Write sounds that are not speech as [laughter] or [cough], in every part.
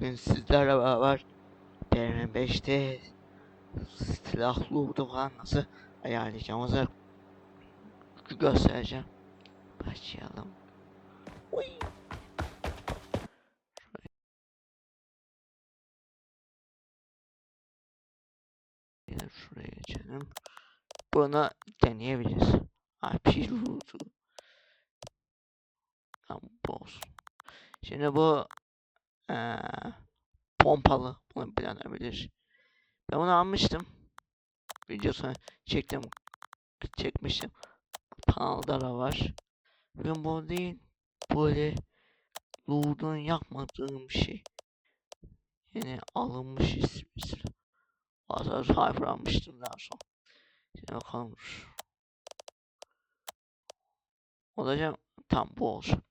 Bugün sizlerle beraber DN5'te silahlı falan nasıl ayarlayacağımızı göstereceğim. Başlayalım. Uy. Şuraya, şuraya geçelim. Bunu deneyebiliriz. IP vurdu. Tamam bu olsun. Şimdi bu eee pompalı bunu bilen bilir. Ben bunu almıştım. Videosunu çektim. Çekmiştim. Kanalda da var. Ben bu değil. Böyle Lord'un yapmadığım şey. Yani alınmış ismi Cypher almıştım daha sonra. Şimdi bakalım. Olacak tam bu olsun.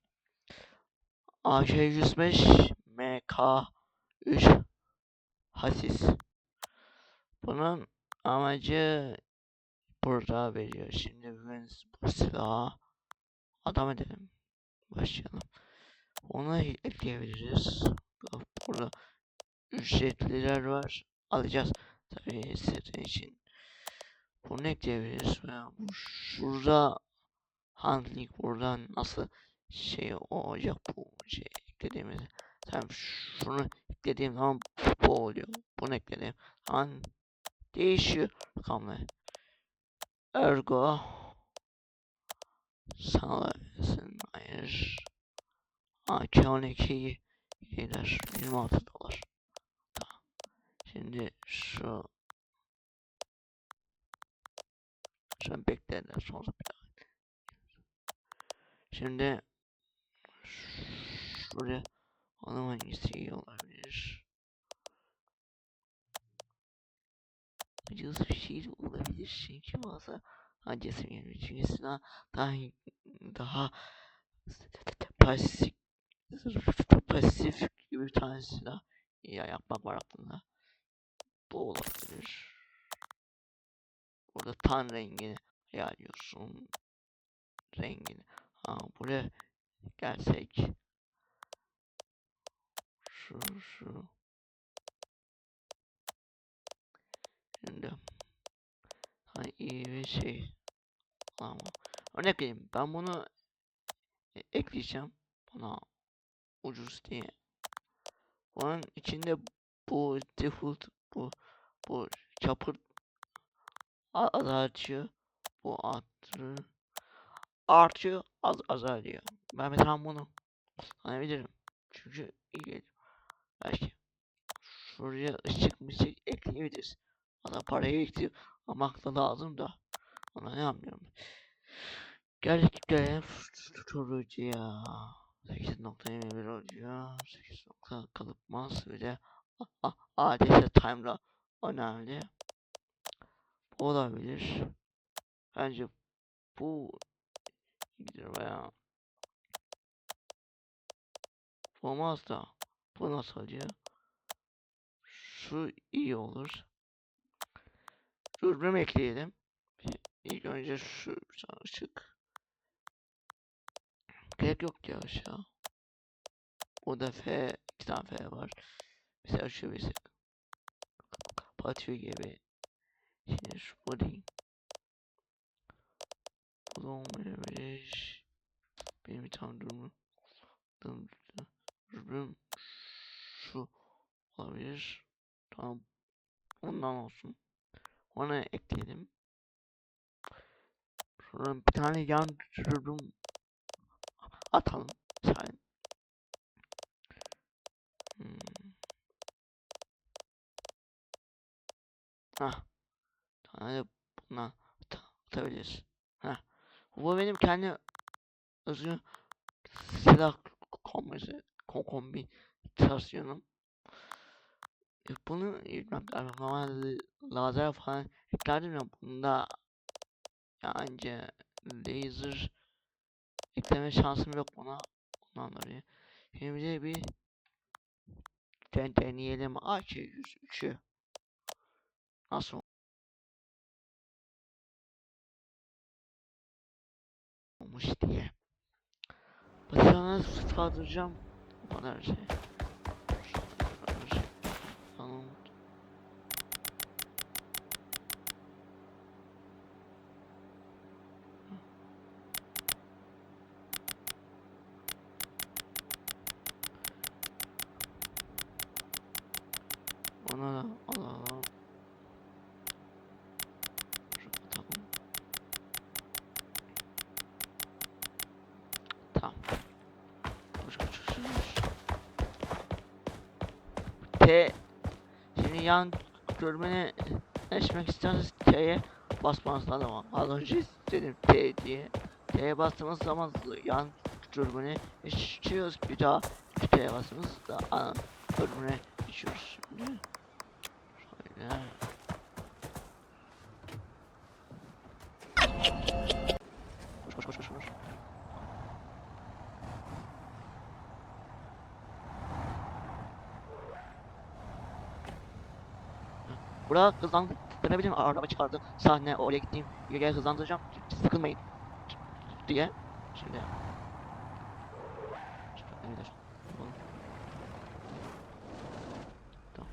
AK-105 MK3 Hasis. Bunun amacı burada veriyor. Şimdi biz bu silahı adam edelim. Başlayalım. Onu ekleyebiliriz. Burada ücretliler var. Alacağız. Tabii sizin için. Bunu ekleyebiliriz. Şurada handling buradan nasıl şey olacak bu şey eklediğimiz. Tamam şunu eklediğim zaman bu oluyor. Bunu eklediğim zaman değişiyor rakamlar. Ergo sağlayasın hayır. AK-12 gelir 26 dolar. Tamam. Şimdi şu şu beklerler sonra bir daha. Şimdi şuraya onun hangisi iyi olabilir? Acısı bir şey olabilir çünkü bazı acısı geliyor çünkü silah daha daha pasif pasif gibi bir tane silah ya yapmak var aklımda. Bu olabilir. Burada tan rengini ayarlıyorsun. Rengini. Ha buraya gelsek. Şu şu. Şimdi. Ha iyi bir şey. Ama örnek vereyim ben bunu e- ekleyeceğim buna ucuz diye. Bunun içinde bu default bu bu çapır azaltıyor. Bu artır artıyor az azalıyor. Ben mesela bunu kullanabilirim. Çünkü iyi geliyor. Belki şuraya ışık mışık ekleyebiliriz. Bana parayı ekliyor ama aklı lazım da. Ona ne yapmıyorum. Geldik gelelim tuturucuya. 8.21 oluyor. 8 nokta kalıpmaz a- [laughs] ADS time'la önemli. Bu olabilir. Bence bu gidiyor bu olmaz da bu nasıl oluyor? Şu iyi olur. Dürbün ekleyelim. İlk önce şu ışık. Gerek yok ya aşağı. O da F, iki tane F var. Mesela şu bir kapatıyor gibi. Şimdi şu değil. Bu da olmayabilir. Benim bir tane durumu. Durum şu olabilir. Tamam. Ondan olsun. Ona ekledim. Sonra bir tane yan durum atalım. Sen. Hmm. Hah. Tane bundan at atabiliriz. Hah. Bu benim kendi özgür silah kombisi kom kombinasyonum. Bunu yüklemek lazım. Lazer falan eklerdim ya bunda ya anca laser ekleme şansım yok buna. Ondan dolayı. Şimdi bir den deneyelim. AK-103'ü. Nasıl olmuş diye. Başına kaldıracağım. Bu kadar şey. Koş koş. T. Şimdi yan görmeni açmak isterseniz T'ye basmanız lazım. Ama az önce dedim T diye. T'ye bastığınız zaman yan görmeni açıyoruz bir daha T'ye bastığınız da ana görmeni açıyoruz şimdi şöyle koş koş koş koş koş Bura hızlandırabilirim. Araba çıkardı. Sahne oraya gittiğim yere hızlandıracağım. Sıkılmayın. Diye. Şimdi. Şöyle de yapalım. Tamam.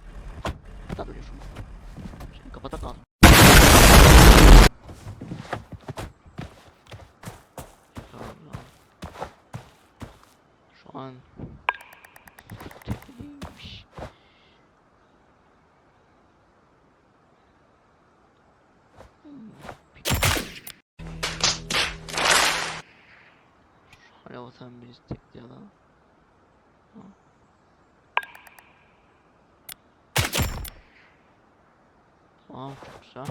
Daha böyle şunu. Şimdi kapatak lazım. Şu an tepeliymiş. Hala vatan birisi tekli alalım. Çok güzel.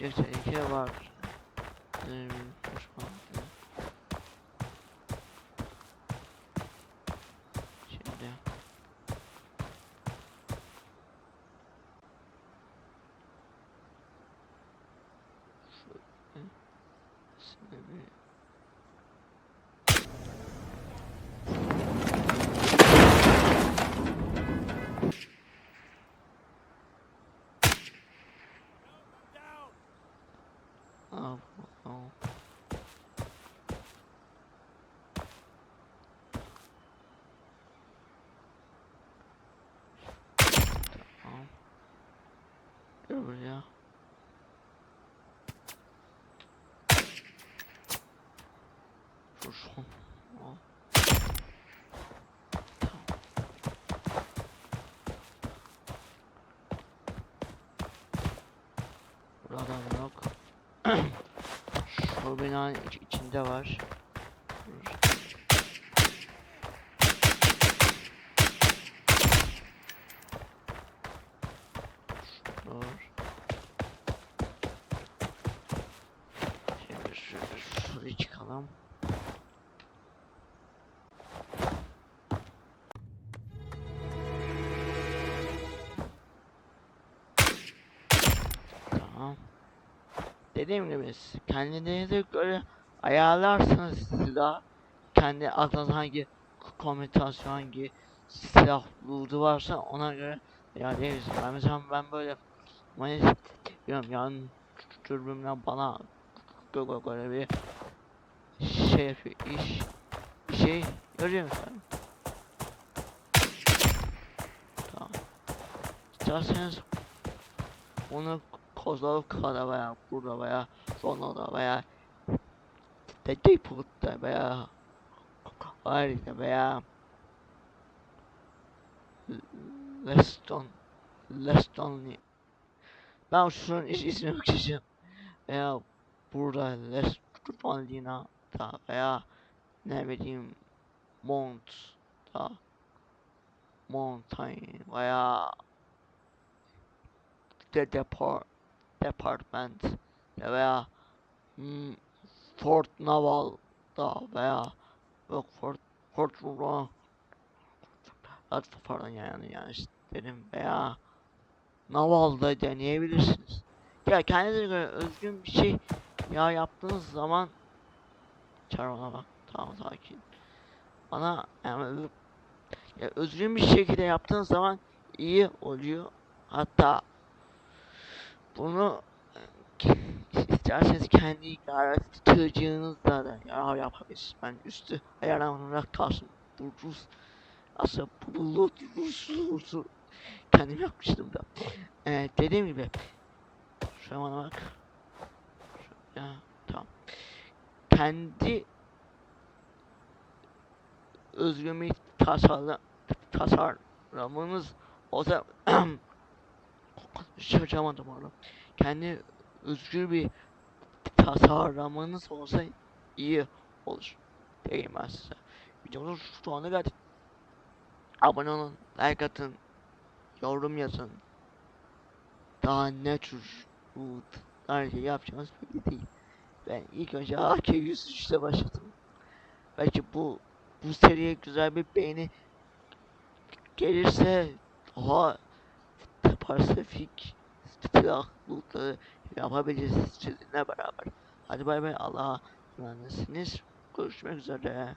Bir tehlike var. Ee, hoş geldin. Şimdi şöyle Şimdi bir Aa, bu- aa. Tamam. Gel buraya. Şu son. Al. Tamam. Burada adam yok. Şu binanın iç- içinde var. Dediğim gibi kendinize göre ayarlarsınız silah. Kendi aklınız hangi komutasyon hangi silah buldu varsa ona göre ayarlayabilirsiniz. Ben mesela ben böyle manyak diyorum yani dürbünle bana göre bir şey yapıyor iş şey görüyor musun? Tamam. İsterseniz onu Kozlovka'da veya burada veya Sonra'da veya Dediput'ta veya Harika veya Leston. Lestonli Ben şunun iş ismini bakacağım veya burada Lestonlina'da veya ne bileyim Mont da Mountain veya de depart department veya hmm, Fort Naval'da veya yok Fort Fort Rural pardon yani yanlış dedim veya Naval'da deneyebilirsiniz. Ya kendinize göre özgün bir şey ya yaptığınız zaman Çar ona bak tamam sakin. Bana yani ya özgün bir şekilde yaptığınız zaman iyi oluyor. Hatta bunu [laughs] isterseniz kendi yaratıcınızla da ya yapabilirsiniz. Ben üstü ayarlanarak kalsın. Bu Rus aslında bu bulut Rus Rus'u kendim yapmıştım da. Ee, dediğim gibi şu an bak. Ya tamam. Kendi bir tasarla, tasarlamanız olsa [clears throat] şaşamadım onu. Kendi özgür bir tasarlamanız olsa iyi olur. Diyeyim ben size. Videomuzun anda geldik. Abone olun, like atın, yorum yazın. Daha ne tür her şey yapacağımız belli değil. Ben ilk önce AK-103'te başladım. Belki bu bu seriye güzel bir beğeni gelirse daha Pasifik silahlıkları yapabiliriz sizinle beraber. Hadi bay bay Allah'a emanetsiniz. Görüşmek üzere.